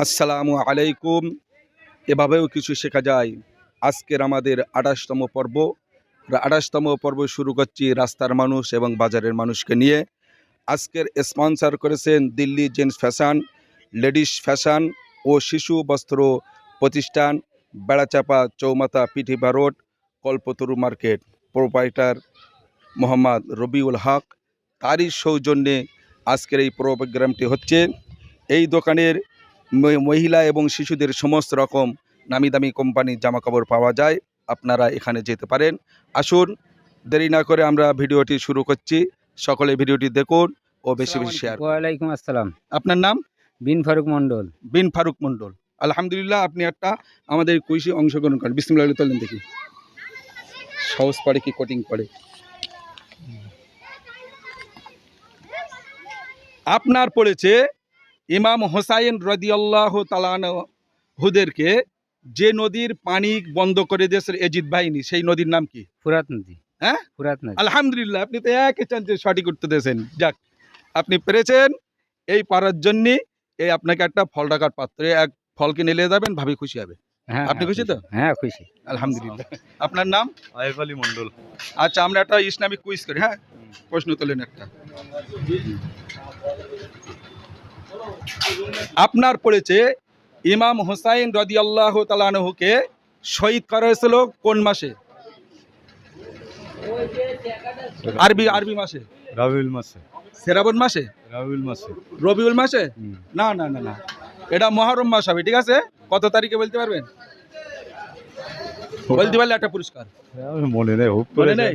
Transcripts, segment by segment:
আসসালামু আলাইকুম। এভাবেও কিছু শেখা যায়। আজকের আমাদের আঠাশতম পর্ব। আঠাশতম পর্ব শুরু করছি রাস্তার মানুষ এবং বাজারের মানুষকে নিয়ে। আজকের স্পন্সর করেছেন Delhi gents fashion, ladies fashion ও শিশু বস্ত্র প্রতিষ্ঠান, বেড়াচাপা চৌমাথা Pithiba road, Kalpataru market. Proprietor Mohammad Rabiul Haque. তারই সৌজন্যে আজকের এই প্রোগ্রামটি হচ্ছে। এই দোকানের মহিলা এবং শিশুদের সমস্ত রকম নামি দামি কোম্পানির জামাকাপড় পাওয়া যায়। আপনারা এখানে যেতে পারেন। আসুন দেরি না করে আমরা ভিডিওটি শুরু করছি। সকলে ভিডিওটি দেখুন ও বেশি বেশি শেয়ার ওয়ালাইকুম আসসালাম। আপনার নাম? বিন ফারুক মন্ডল বিন ফারুক মণ্ডল। আলহামদুলিল্লাহ আপনি একটা আমাদের কুইশে অংশগ্রহণ করেন। বিসমিল্লাহ তোলেন দেখি। সহজ পড়ে কি কোটিং পড়ে আপনার পড়েছে ইমাম হোসাইন রদিয়াল্লাহ তালান হুদেরকে যে নদীর পানি বন্ধ করে দিয়েছে এজিদ বাহিনী সেই নদীর নাম কি? ফুরাত নদী। হ্যাঁ? ফুরাত নদী। আলহামদুলিল্লাহ আপনি তো এক চান্সে সঠিক করতে দিয়েছেন। যাক আপনি পেরেছেন এই পারার জন্য এই আপনাকে একটা ফল রাখার পাত্রে এক ফল কিনে নিয়ে যাবেন ভাবি খুশি হবে। হ্যাঁ আপনি হ্যাঁ, খুশি তো? হ্যাঁ খুশি। আলহামদুলিল্লাহ। আপনার নাম? আয়েফ আলী মন্ডল আচ্ছা আমরা একটা ইসলামিক কুইজ করি হ্যাঁ? প্রশ্ন তোলেন একটা। আপনার পড়েছে ইমাম হোসাইন রদি আল্লাহ তালানহুকে শহীদ করা হয়েছিল কোন মাসে? আরবি আরবি মাসে। রাবিউল মাসে। শ্রাবণ মাসে? রাবিউল মাসে। রবিউল মাসে? না না না না। এটা মহরম মাস হবে ঠিক আছে? কত তারিখে বলতে পারবেন? বলতে পারলে একটা পুরস্কার। মনে নেই মনে নেই?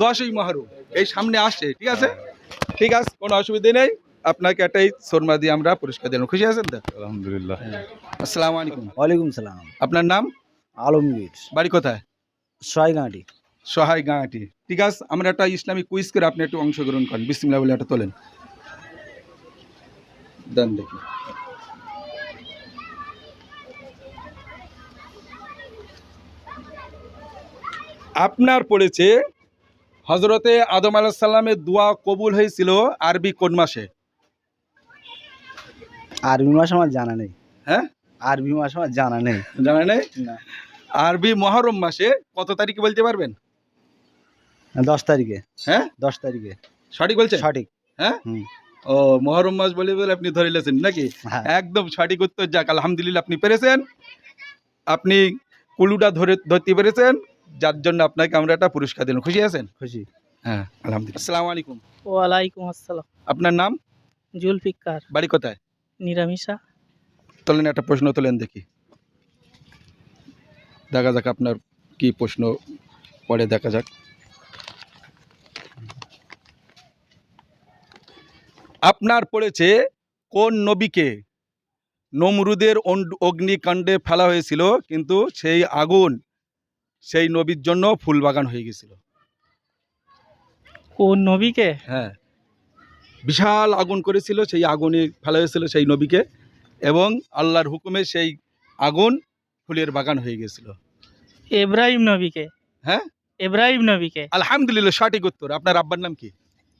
দশই মহরম এই সামনে আসছে ঠিক আছে? ঠিক আছে কোনো অসুবিধা নেই। আপনাকে একটাই শর্মা দিয়ে আমরা পুরস্কার দিলাম। খুশি আছেন তো? আলহামদুলিল্লাহ। আসসালামু আলাইকুম। ওয়ালাইকুম সালাম। আপনার নাম? আলমগীর। বাড়ি কোথায়? ছয়গাঁটি সহায় গাঁটি ঠিক আছে আমরা একটা ইসলামিক কুইজ করে আপনি একটু অংশগ্রহণ করেন। বিসমিল্লাহ বলে একটা তোলেন। দেন দেখি। আপনার পড়েছে হজরতে আদম আলাহ সাল্লামের দোয়া কবুল হয়েছিল আরবি কোন মাসে? আরবি মাস আমার জানা নেই। হ্যাঁ? আরবি মাস আমার জানা নেই। জানা নেই? না। আরবি মহরম মাসে কত তারিখে বলতে পারবেন? দশ তারিখে। হ্যাঁ? দশ তারিখে। সঠিক বলছেন? সঠিক। হ্যাঁ? ও মহরম মাস বলে বলে আপনি ধরে লেছেন নাকি? হ্যাঁ। একদম সঠিক উত্তর যাক আলহামদুলিল্লাহ আপনি পেরেছেন। আপনি কুলুটা ধরে ধরতে পেরেছেন যার জন্য আপনাকে আমরা একটা পুরস্কার দিলাম। খুশি আছেন? খুশি। হ্যাঁ আলহামদুলিল্লাহ। আসসালামু আলাইকুম। ওয়ালাইকুম আসসালাম। আপনার নাম? জুলফিকার। বাড়ি কোথায়? নিরামিষা। তোলেন একটা প্রশ্ন তোলেন দেখি। দেখা যাক আপনার কি প্রশ্ন পরে দেখা যাক। আপনার পড়েছে কোন নবীকে নমরুদের অগ্নিকাণ্ডে ফেলা হয়েছিল কিন্তু সেই আগুন সেই নবীর জন্য ফুলবাগান হয়ে গেছিল? কোন নবীকে? হ্যাঁ। বিশাল আগুন করেছিল সেই আগুনে ফেলা হয়েছিল সেই নবীকে এবং আল্লাহর হুকুমে সেই আগুন ফুলের বাগান হয়ে গেছিল। এব্রাহিম নবীকে? হ্যাঁ? এব্রাহিম নবীকে? আলহামদুলিল্লাহ সঠিক উত্তর। আপনার আব্বার নাম কি?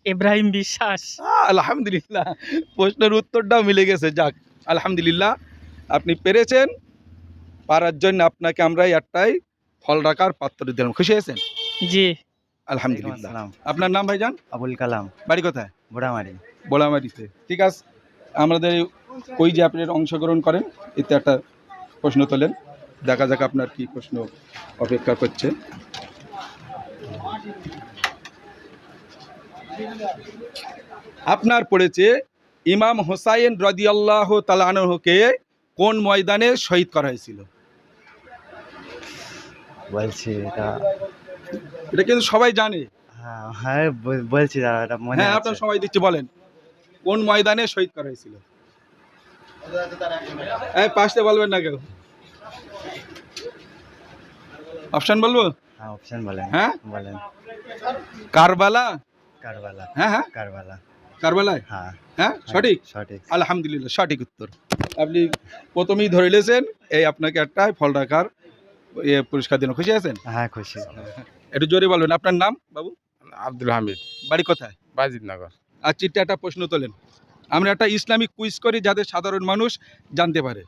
এব্রাহিম বিশ্বাস। আলহামদুলিল্লাহ প্রশ্নের উত্তরটাও মিলে গেছে। যাক আলহামদুলিল্লাহ আপনি পেরেছেন। পারার জন্য আপনাকে আমরা একটাই ফল রাখার পাত্র দিলাম। খুশি হয়েছেন? জি। আলহামদুলিল্লাহ। আপনার নাম ভাইজান? আবুল কালাম। বাড়ি কোথায়? বুড়ামারি। বোলামারিতে ঠিক আছে আমাদের ওই যে আপনি অংশগ্রহণ করেন এতে একটা প্রশ্ন তোলেন। দেখা যাক আপনার কি প্রশ্ন অপেক্ষা করছে। আপনার পড়েছে ইমাম হোসাইন রদিয়াল্লাহ তালানহকে কোন ময়দানে শহীদ করা হয়েছিল? বলছি এটা এটা কিন্তু সবাই জানে। হ্যাঁ হ্যাঁ বলছি দাদা এটা মনে হ্যাঁ আপনার সময় দিচ্ছি বলেন। কোন ময়দানে শহীদ করা হয়েছিল? হ্যাঁ পাশে বলবেন না কেউ। অপশন বলব? হ্যাঁ অপশন বলেন। হ্যাঁ? বলেন। কারবালা? কারবালা। হ্যাঁ হ্যাঁ। কারবালা। কারবালায়? হ্যাঁ। হ্যাঁ সঠিক? সঠিক। আলহামদুলিল্লাহ সঠিক উত্তর। আপনি প্রথমেই ধরে নিয়েছেন এই আপনাকে একটা ফল রাখার ইয়ে পুরস্কার দিন। খুশি আছেন? হ্যাঁ খুশি। একটু জোরে বলবেন আপনার নাম? বাবু? আব্দুল হামিদ। বাড়ি কোথায়? বাজিতনগর। আর চিঠটা একটা প্রশ্ন তোলেন। আমরা একটা ইসলামিক কুইজ করি যাতে সাধারণ মানুষ জানতে পারে।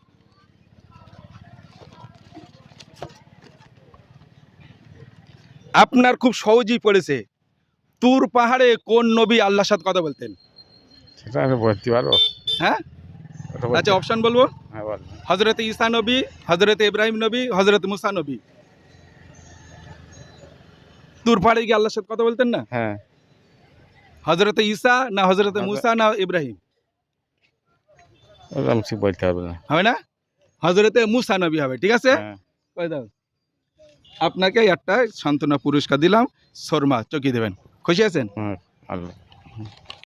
আপনার খুব সহজেই পড়েছে তুর পাহাড়ে কোন নবী আল্লাহর সাথে কথা বলতেন? সেটা আমি বলতে পারব। হ্যাঁ? আচ্ছা অপশন বলব? হ্যাঁ বল। হজরত ঈসা নবী হজরত ইব্রাহিম নবী হজরত মুসা নবী। তুর পাহাড়ে গিয়ে আল্লাহর সাথে কথা বলতেন না? হ্যাঁ। হজরত ঈসা না হজরত মুসা না ইব্রাহিম? আমি ঠিক বলতে পারব না। হবে না? হজরতে মুসা নবী হবে ঠিক আছে? হ্যাঁ। আপনাকে একটা সান্ত্বনা পুরস্কার দিলাম শর্মা চকি দেবেন। খুশি আছেন? হ্যাঁ আল্লাহ।